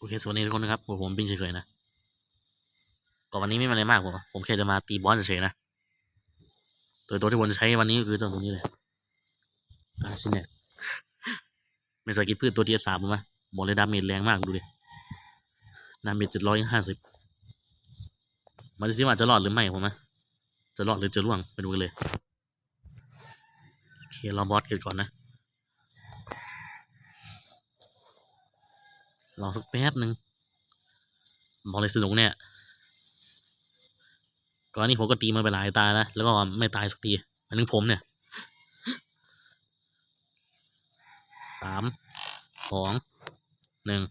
โอเคสวัสดีทุกคนนะครับผมผมปิงเฉยๆนะก็วันนี้ไม่มีอะไรมากผมผมแค่จะมาตีบอสเฉยๆนะตัวตัวที่ผมจะใช้วันนี้ก็คือเจ้าตัวนี้เลยอาชิเนะไม่สกิพืชตัวที่สามผมนะบอกเลยดาเมจแรงมากดูดิดาเมจเจ็ดร้อยห้าสิบมาดูซิว่าจะรอดหรือไม่ผมนะจะรอดหรือจะร่วงไปดูกันเลยโอเคเรอบอสกิดก่อนนะ รอสักแป๊บหนึ่งบอกเลยสนุกเนี่ยก่อนนี้ผมก็ตีมาไปหลายตายแล้ว แล้วก็ไม่ตายสักทีมายถึงผมเนี่ยสามสองหนึ่ง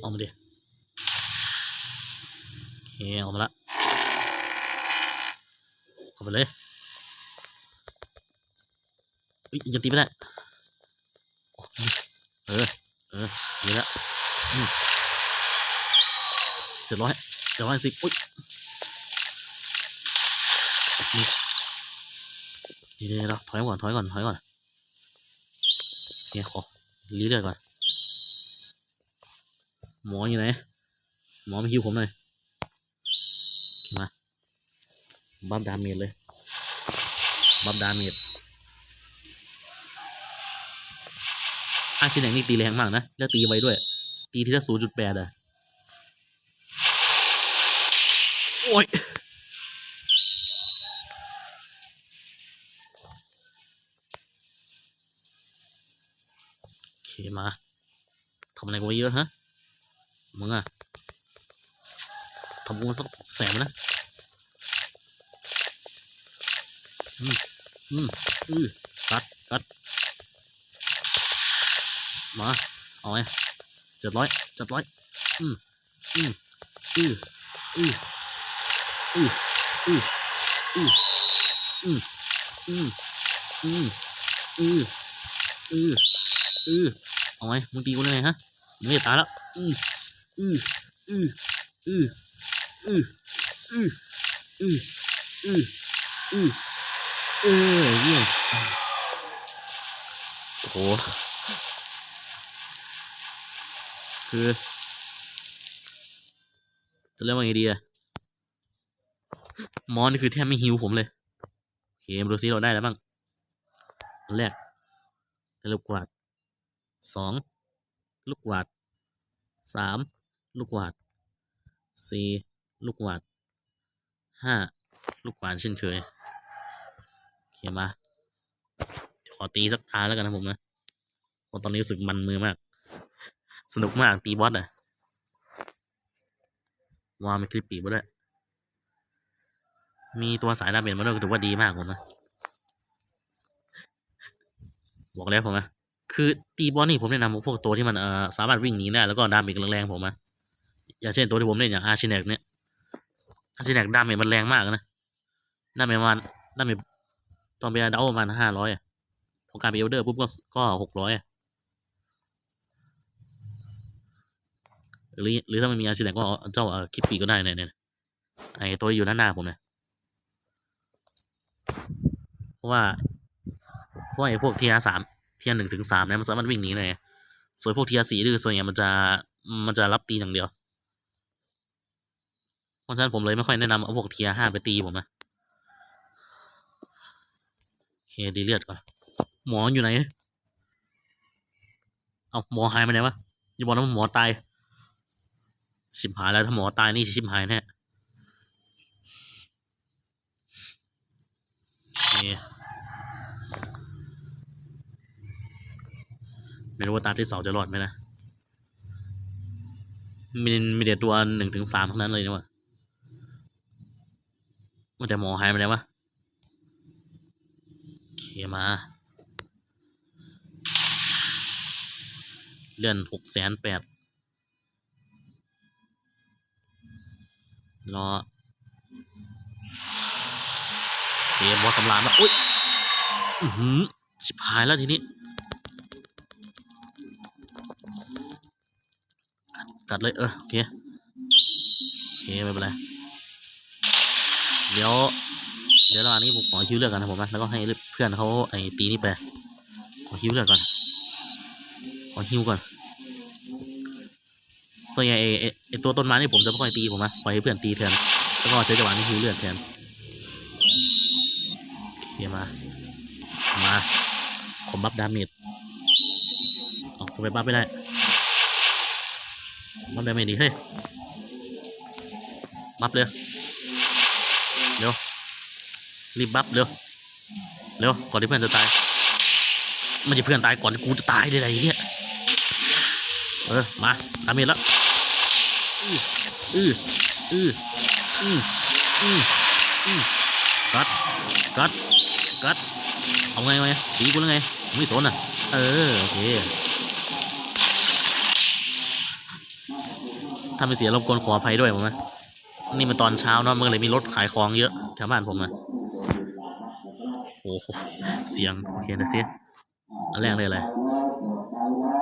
ออกมาดิโอเคออกมาละเข้าไปเลยเอ้ยยังตีไม่ได้ อดีละเจ็ดร้อยเจ็ดร้อยสิบอุ้ยนี่ดีเลยเราถอยก่อนถอยก่อนถอยก่อนเฮียขอรีเลือดก่อน หมออยู่ไหน หมอมาฮิวผมหน่อยมาบัฟดาเมจเลยบัฟดาเมจ อาชินแหงนี่ตีแรงมากนะ แล้วตีไว้ด้วย ตีทีละศูนย์จุดแปดอะโอ้ยโอเคมาทำอะไรกูไว้เยอะฮะ มึงอะทำกูสักแสนนะ อืม อืม อือกัดกัด มาเอาไงเจ็ดร้อยเจ็ดร้อยอืมอืมอืออืออืออืออืออืมอืมอืมอืออืออือเอาไงมึงตีกูได้ไงฮะมึงจะตายแล้วอืมอืออืออืออืออืออืออืออือเออ yes โอ้โห คือ จะเรียกว่าไงดีอะมอนนี่คือแทบไม่ฮิวผมเลยโอเคมาดูซิเราได้แล้วบ้างอันแรกลูกกวาดสองลูกกวาดสามลูกกวาดสี่ลูกกวาดห้าลูกกวาดเช่นเคยโอเคมาขอตีสักตาแล้วกันนะผมนะเพราะตอนนี้รู้สึกมันมือมาก สนุกมากตีบอสอะว้างมีคลิปปีกมาด้วยมีตัวสายดาเมจมาด้วยก็ถือว่าดีมากผมนะ บอกแล้วผมนะคือตีบอสนี่ผมแนะนำพวกตัวที่มันเอ่อสามารถวิ่งหนีได้แล้วก็ดาเมจแรงๆผมนะอย่างเช่นตัวที่ผมเล่นอย่างอาชิเนกเนี่ยอาชิเนกดาเมจมันแรงมากนะดาเมจมาณดาเมจตอนเป็นดาวประมาณห้าร้อยพอการเป็นเอลเดอร์ปุ๊บก็ก็หกร้อยอะ หรือหรือถ้ามันมีอาชีพไหนก็เจ้าคิปปีก็ได้เนี่ยเนี่ยไอตัวที่อยู่ด้านหน้าผมเนี่ยเพราะว่าเพราะไอพวกทีอาสามทีอาหนึ่งถึงสามเนี่ยมันสามารถวิ่งหนีเลยส่วนพวกทีอาสี่คือส่วนใหญ่มันจะมันจะรับตีอย่างเดียว เพราะฉะนั้นผมเลยไม่ค่อยแนะนำเอาพวกทีอาห้าไปตีผมนะโอเคดีเลือดก่อนหมออยู่ไหน เอาหมอหายไปไหนวะอย่าบอกนะหมอตาย ชิบหายแล้วถ้าหมอตายนี่ชิบหายแน่นี่ไม่รู้ว่าตาที่สองจะรอดไหมนะ มีมีเด็ดตัวหนึ่งถึงสามทั้งนั้นเลยนะวะว่าแต่หมอหายไปไหนววะเคมา เลื่อนหกแสนแปด รอเสียบอสสำรานแล้วอุ้ยอือหือชิบหายแล้วทีนี้ กัดเลยเออโอเค โอเคไม่เป็นไร เดี๋ยว เดี๋ยวระหว่างนี้ผมขอคิวเลือกกันนะผมนะแล้วก็ให้เพื่อนเขาไอ้ตีนี่ไป ขอคิวเลือกก่อน ขอฮิวก่อน ส่วนใหญ่ไอ้ไอ้ตัวต้นไม้นี่ผมจะไม่ค่อยตีผมนะปล่อยให้เพื่อนตีแทนแล้วก็ใช้จังหวะนี้ฮิวเลือดแทนโอเคมา มาขอบัฟดาเมจออกไปบัฟไม่ได้บัฟดาเมจดีเฮ้ยบัฟเร็วเร็วรีบบัฟเร็วเร็วก่อนที่เพื่อนจะตายม่ใช่เพื่อนตายก่อนกูจะตายได้ไรเนี่ย เออ มาดาเมจแล้วอืออืออืออืออืออือกัดกัดกัดเอาไงไงตีกูแล้วไง ไม่สนอะ เออ โอเคถ้าไม่เสียรบกวนขออภัยด้วยผมนะนี่มันตอนเช้าเนาะมันเลยมีรถขายของเยอะแถวบ้านผมนะโอ้โห เสียง โอเคนะเสีย อันแรกเลยอะไร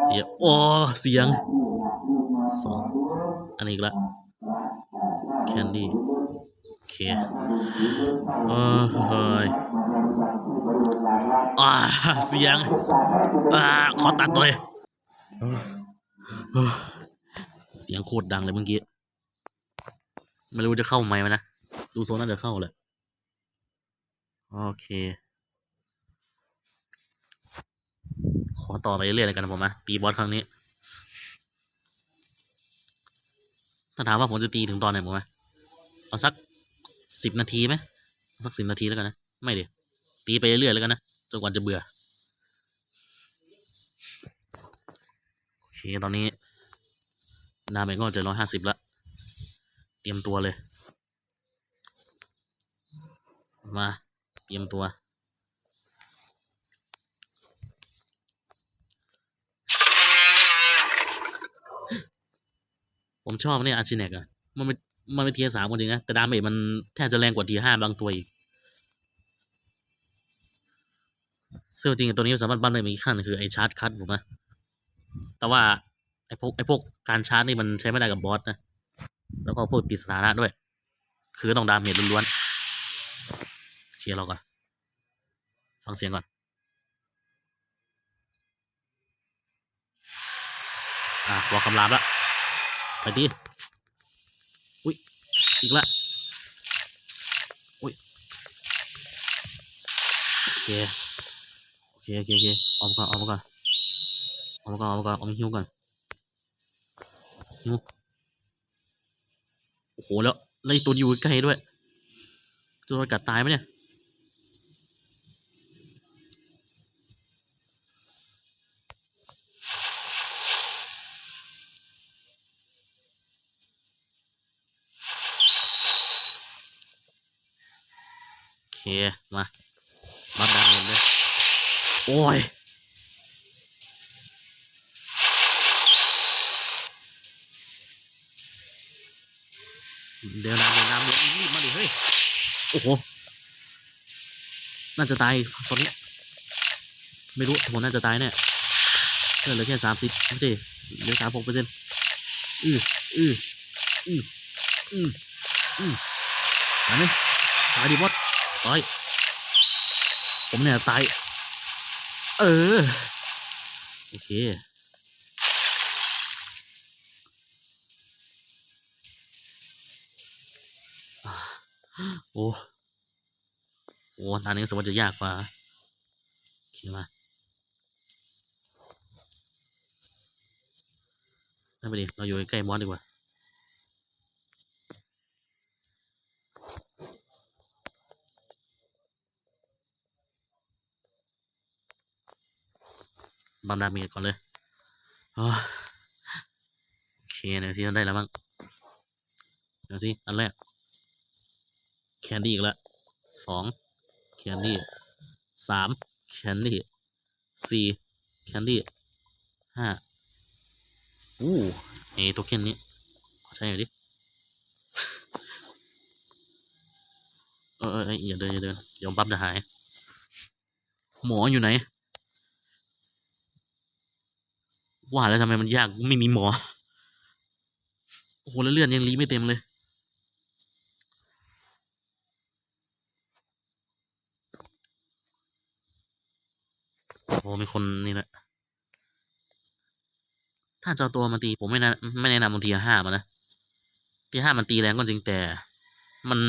เสียงโอ้เสียงสองอันนี้อีกละแคนดี้โอเคเออเฮ้ยอ่าเสียงอ่าขอตัดหน่อยเสียงโคตรดังเลยเมื่อกี้ไม่รู้จะเข้าไหมนะ ดูโซนน่าจะเข้าแหละโอเค ขอต่อไปเรื่อยๆเลยกันนะผมนะตีบอสครั้งนี้ถ้าถามว่าผมจะตีถึงตอนไหนผมนะเอาสักสิบนาทีไหมสักสิบนาทีแล้วกันนะ ไม่ดิตีไปเรื่อยๆแล้วกันนะจนกว่าจะเบื่อโอเคตอนนี้ดาเมก็จะร้อยห้าสิบละเตรียมตัวเลย มา เตรียมตัว ผมชอบเนี่ยอาชิเนกอะมันเป็นมันเป็นเทียสามจริงนะ แต่ดาเมจมันแทบจะแรงกว่าทีห้าบางตัวอีกซึ่งจริงๆตัวนี้สามารถบันได้มีขั้นคือไอชาร์จคัตผมนะแต่ว่าไอพวกไอพวกการชาร์จนี่มันใช้ไม่ได้กับบอสนะ แล้วก็พวกติดสถานะด้วย คือต้องดาเมจล้วนๆเคลียร์เราก่อน ฟังเสียงก่อนอะรอคำรามละ ไปดิ อุ้ย อีกละ อุ้ย โอเค โอเค โอเค โอเคออกมาก่อนออกมาก่อนออกมาก่อนออกมาก่อนออกมาฮิวก่อนฮิวโอ้โห แล้วแล้วไอ้ตัวอยู่ใกล้ด้วยจะโดนกัดตายไหมเนี่ย โอเคมาบัฟดาเมจเลย โอ้ย เดี๋ยวน้ำเดี๋ยวน้ำเดี๋ยวรีบมาดิเฮ้ย โอ้โห น่าจะตายตอนนี้ ไม่รู้ผมน่าจะตายแน่เลือดเหลือแค่สามสิบไม่ใช่เหลือสามหกเปอร์เซ็นต์อืออืออืออืออือตายไหมตายดิบอส ตายผมเนี่ยตาย เออ โอเค โอ้โอ้ทางนี้สกว่าจะยากกว่าโอเคมาไม่เป็นไรเราอยู่ใกล้ๆบอสดีกว่า บำดาเมจก่อนเลยโอเคเดี๋ยวที่เราได้แล้วบ้างเดี๋ยวสิอันแรกแคนดี้อีกแล้วสองแคนดี้สามแคนดี้สี่แคนดี้ห้าอู้ไอโทเค็นนี้ขอใช้หน่อยดิเออเออเอออย่าเดินอย่าเดินเดี๋ยวปั๊บจะหาย หมออยู่ไหน ว่าแล้วทำไมมันยากไม่มีหมอ โอ้โหแล้วเลือดยังรีไม่เต็มเลย โอ้มีคนนี่แหละ ถ้าจะเอาตัวมาตีผมไม่แนะไม่แนะนำบางทีห้ามันนะทีห้ามันตีแรงก็จริงแต่ มัน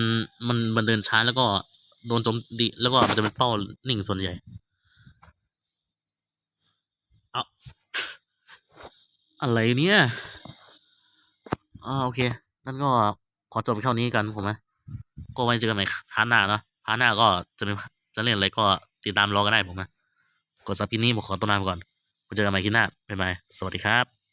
มันมันเดินช้าแล้วก็โดนโจมตีแล้วก็มันจะเป็นเป้านิ่งส่วนใหญ่ เอา อะไรเนี่ยอ่าโอเคนั่นก็ขอจบเท่านี้กันผมนะก็ไว้เจอกันใหม่พาร์ทหน้าเนาะพาร์ทหน้าก็จะเป็นจะเล่นอะไรก็ติดตามรอกันได้ผมนะกดซับพินี้ผมขอตัวลาไปก่อนไว้เจอกันใหม่คลิปหน้าบ๊ายบายสวัสดีครับ